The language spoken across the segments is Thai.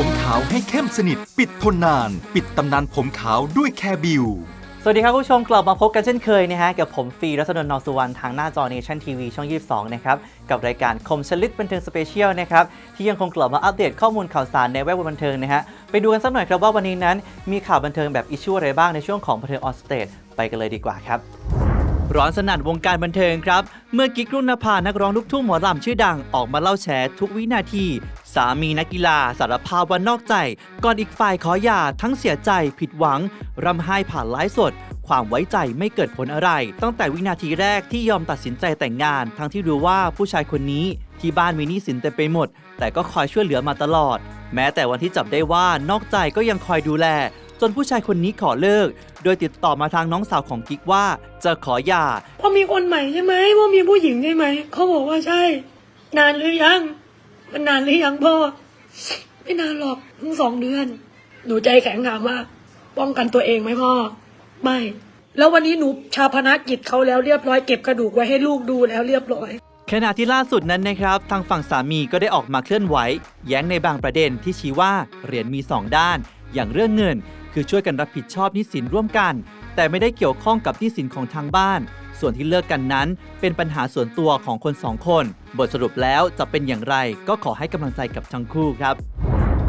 ผมขาวให้เข้มสนิท ปิดทนนาน ปิดตำนานผมขาวด้วยแคบิว สวัสดีครับคุณผู้ชมกลับมาพบกันเช่นเคยนะฮะกับผมฟรีรัศนนท์นอสุวรรณทางหน้าจอเนชั่นทีวีช่อง 22 นะครับ กับรายการคมชลิดบันเทิงสเปเชียลนะครับ ที่ยังคงกลับมาอัปเดตข้อมูลข่าวสารในแวดวงบันเทิงนะฮะ ไปดูกันสักหน่อยครับว่าวันนี้นั้นมีข่าวบันเทิงแบบอิชชูอะไรบ้างในช่วงของบันเทิงออนสเตจไปกันเลยดีกว่าครับร้อนสนั่นวงการบันเทิงครับ เมื่อกิ๊กรุ่นนภานักร้องลูกทุ่งหมอลำชื่อดังออกมาเล่าแฉทุกวินาที สามีนักกีฬาสารภาพว่านอกใจ ก่อนอีกฝ่ายขอหย่าทั้งเสียใจผิดหวัง ร่ำไห้ผ่านไลฟ์สด ความไว้ใจไม่เกิดผลอะไร ตั้งแต่วินาทีแรกที่ยอมตัดสินใจแต่งงาน ทั้งที่รู้ว่าผู้ชายคนนี้ที่บ้านมีหนี้สินเต็มไปหมด แต่ก็คอยช่วยเหลือมาตลอด แม้แต่วันที่จับได้ว่านอกใจก็ยังคอยดูแล จนผู้ชายคนนี้ขอเลิก โดยติดต่อมาทางน้องสาวของกิ๊กว่า จะขอหย่า พ่อมีคนใหม่ใช่ไหมพ่อมีผู้หญิงใช่ไหม เขาบอกว่าใช่ นานหรือยัง มันนานหรือยังพ่อ ไม่นานหรอกเพิ่งสองเดือน หนูใจแข็งถามว่า ป้องกันตัวเองไหมพ่อ ไม่ แล้ววันนี้หนูชาพนักกิจเขาแล้วเรียบร้อยเก็บกระดูกไว้ให้ลูกดูแล้วเรียบร้อยขณะที่ล่าสุดนั้นนะครับ ทางฝั่งสามีก็ได้ออกมาเคลื่อนไหว แย้งในบางประเด็นที่ชี้ว่าเหรียญมี 2 ด้าน อย่างเรื่องเงิน คือช่วยกันรับผิดชอบหนี้สินร่วมกัน แต่ไม่ได้เกี่ยวข้องกับหนี้สินของทางบ้าน ส่วนที่เลิกกันนั้น เป็นปัญหาส่วนตัวของคนสองคน บทสรุปแล้วจะเป็นอย่างไร ก็ขอให้กำลังใจกับทั้งคู่ครับ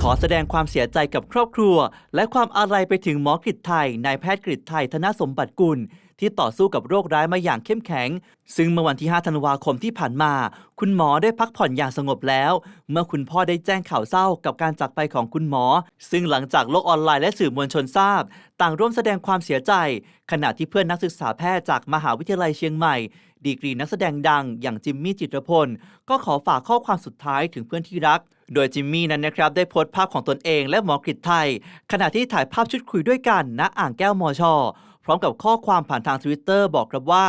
ขอแสดงความเสียใจกับครอบครัว และความอาลัยไปถึงหมอกฤษไทยนายแพทย์กฤษไทยธนสมบัติกุล ที่ต่อสู้กับโรคร้ายมาอย่างเข้มแข็ง ซึ่งเมื่อวันที่ 5 ธันวาคมที่ผ่านมา คุณหมอได้พักผ่อนอย่างสงบแล้ว เมื่อคุณพ่อได้แจ้งข่าวเศร้ากับการจากไปของคุณหมอ ซึ่งหลังจากโลกออนไลน์และสื่อมวลชนทราบ ต่างร่วมแสดงความเสียใจ ขณะที่เพื่อนนักศึกษาแพทย์จากมหาวิทยาลัยเชียงใหม่ดีกรีนักแสดงดังอย่างจิมมี่จิตรพล ก็ขอฝากข้อความสุดท้ายถึงเพื่อนที่รัก โดยจิมมี่นั้นนะครับได้โพสต์ภาพของตนเองและหมอกฤษไทย ขณะที่ถ่ายภาพชุดคุยด้วยกันณอ่างแก้วมอชอ พร้อมกับข้อความผ่านทางทวิตเตอร์บอกครับว่า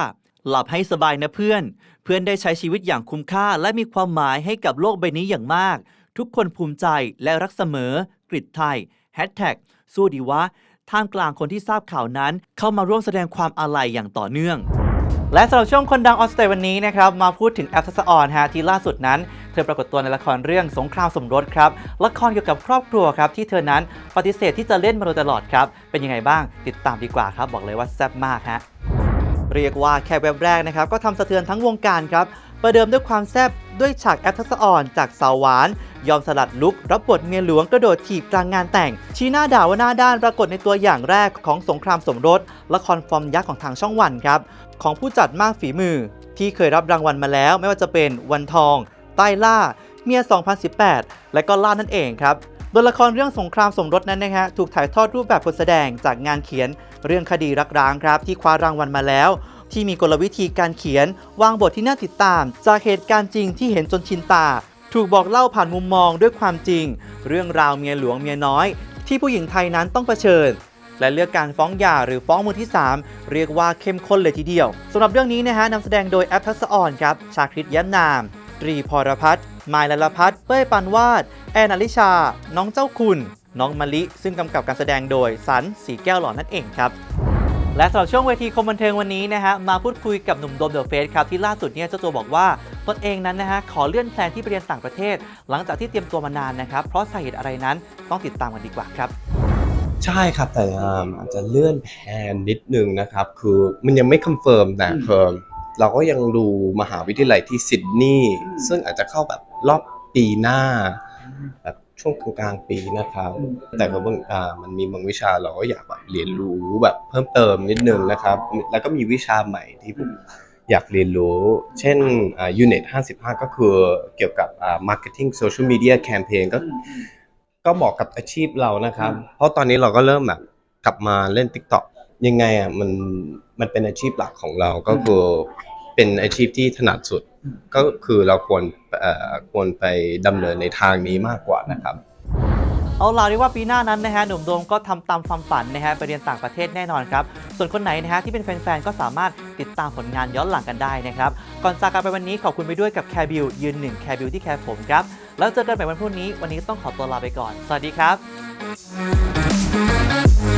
หลับให้สบายนะเพื่อน เพื่อนได้ใช้ชีวิตอย่างคุ้มค่า และมีความหมายให้กับโลกใบนี้อย่างมาก ทุกคนภูมิใจและรักเสมอกฤษไทยแฮชแท็กสู้ดีวะท่ามกลางคนที่ทราบข่าวนั้น เข้ามาร่วมแสดงความอาลัยอย่างต่อเนื่อง และสำหรับช่วงคนดังออสเตจวันนี้นะครับมาพูดถึงแอฟทัศออนฮะที่ล่าสุดนั้น ธอปรากฏตัวในละครเรื่องสงครามสมรสครับ ละครเกี่ยวกับครอบครัวครับที่เธอนั้นปฏิเสธที่จะเล่นมาโดยตลอดครับ เป็นยังไงบ้างติดตามดีกว่าครับ บอกเลยว่าแซ่บมากฮะ เรียกว่าแค่เว็บแรกนะครับ ก็ทำสะเทือนทั้งวงการครับ ประเดิมด้วยความแซ่บด้วยฉากแอปทัศออนจากสาวหวาน ยอมสลัดลุก รับบทเมียหลวงกระโดดถีบกลางงานแต่ง ชี้หน้าด่าว่าหน้าด้านปรากฏในตัวอย่างแรกของสงครามสมรส ละครฟอร์มยักษ์ของทางช่องวันครับของผู้จัดมากฝีมือ ที่เคยรับรางวัลมาแล้ว ไม่ว่าจะเป็นวันทอง ใต้ล่าเมีย 2018 และก็ล่านั่นเองครับ โดยละครเรื่องสงครามสมรสนั้นนะฮะถูกถ่ายทอดรูปแบบบทแสดงจากงานเขียนเรื่องคดีรักร้างครับ ที่คว้ารางวัลมาแล้ว ที่มีกลวิธีการเขียน วางบทที่น่าติดตาม จากเหตุการณ์จริงที่เห็นจนชินตา ถูกบอกเล่าผ่านมุมมองด้วยความจริง เรื่องราวเมียหลวงเมียน้อย ที่ผู้หญิงไทยนั้นต้องเผชิญและเลือกการฟ้องหย่าหรือฟ้องมือที่ 3 เรียกว่าเข้มข้นเลยทีเดียวสำหรับเรื่องนี้นะฮะนำแสดงโดยแอปทัศออนครับชาคริตย้ำนาม ตรีพรพัฒน์มายลลพัฒน์เป้ยปันวาด แอนอลิชา น้องเจ้าคุณ น้องมะลิ ซึ่งกำกับการแสดงโดยสันสีแก้วหล่อนั่นเองครับและสำหรับช่วงเวทีคมบันเทิงวันนี้นะฮะมาพูดคุยกับหนุ่มโดมเดอะเฟสครับที่ล่าสุดเนี่ยเจ้าตัวบอกว่าตนเองนั้นนะฮะขอเลื่อนแพลนที่ไปเรียนต่างประเทศ หลังจากที่เตรียมตัวมานานนะครับ เพราะสาเหตุอะไรนั้นต้องติดตามกันดีกว่าครับใช่ครับแต่อ่าอาจจะเลื่อนแผนนิดนึงนะครับ คือมันยังไม่คอนเฟิร์มแต่เพิ่ม เราก็ยังดูมหาวิทยาลัยที่ซิดนีย์ซึ่งอาจจะเข้าแบบรอบปีหน้าแบบช่วงกลางๆปีนะครับ แต่ก็บางอ่ามันมีบางวิชาเราก็อยากแบบเรียนรู้แบบเพิ่มเติมนิดนึงนะครับ แล้วก็มีวิชาใหม่ที่ผมอยากเรียนรู้ เช่นอ่า Unit 55 ก็คือเกี่ยวกับอ่า Marketing Social Media Campaign ก็ก็บอกกับอาชีพเรานะครับ เพราะตอนนี้เราก็เริ่มแบบกลับมาเล่น TikTok ยังไงอะมันมันเป็นอาชีพหลักของเราก็คือเป็นอาชีพที่ถนัดสุด ก็คือเราควรเอ่อควรไปดำเนินในทางนี้มากกว่านะครับ เอาล่ะเรียกว่าปีหน้านั้นนะฮะหนุ่มโดมก็ทำตามความฝันนะฮะไปเรียนต่างประเทศแน่นอนครับ ส่วนคนไหนนะฮะที่เป็นแฟนๆ ก็สามารถติดตามผลงานย้อนหลังกันได้นะครับ ก่อนจากกันไปวันนี้ขอบคุณไปด้วยกับแคร์บิวยืนหนึ่งแคร์บิวที่แคร์ผมครับ แล้วเจอกันใหม่วันพรุ่งนี้ วันนี้ต้องขอตัวลาไปก่อน สวัสดีครับ